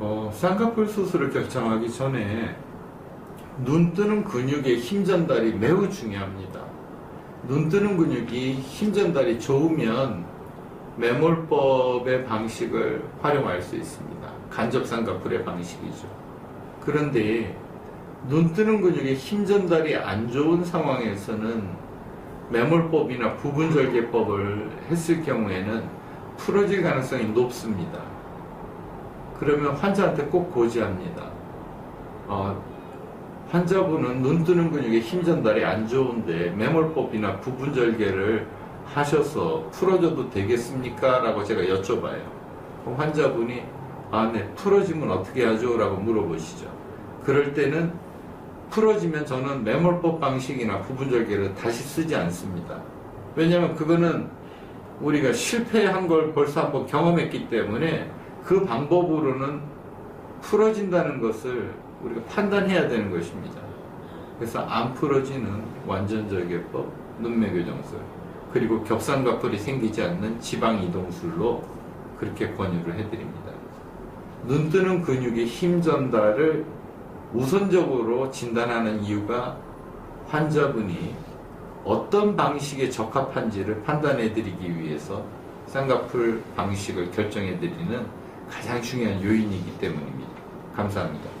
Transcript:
어, 쌍꺼풀 수술을 결정하기 전에 눈 뜨는 근육의 힘 전달이 매우 중요합니다. 눈 뜨는 근육이 힘 전달이 좋으면 매몰법의 방식을 활용할 수 있습니다. 간접 쌍꺼풀의 방식이죠. 그런데 눈 뜨는 근육의 힘 전달이 안 좋은 상황에서는 매몰법이나 부분절개법을 했을 경우에는 풀어질 가능성이 높습니다. 그러면 환자한테 꼭 고지합니다. 어, 환자분은 눈 뜨는 근육의 힘 전달이 안 좋은데 매몰법이나 부분절개를 하셔서 풀어줘도 되겠습니까? 라고 제가 여쭤봐요. 환자분이 아, 네, 풀어지면 어떻게 하죠? 라고 물어보시죠. 그럴 때는 풀어지면 저는 매몰법 방식이나 부분절개를 다시 쓰지 않습니다. 왜냐하면 그거는 우리가 실패한 걸 벌써 한번 경험했기 때문에 그 방법으로는 풀어진다는 것을 우리가 판단해야 되는 것입니다. 그래서 안 풀어지는 완전절개법, 눈매교정술, 그리고 겹상각골이 생기지 않는 지방 이동술로 그렇게 권유를 해드립니다. 눈 뜨는 근육의 힘 전달을 우선적으로 진단하는 이유가 환자분이 어떤 방식에 적합한지를 판단해 드리기 위해서 쌍꺼풀 방식을 결정해 드리는 가장 중요한 요인이기 때문입니다. 감사합니다.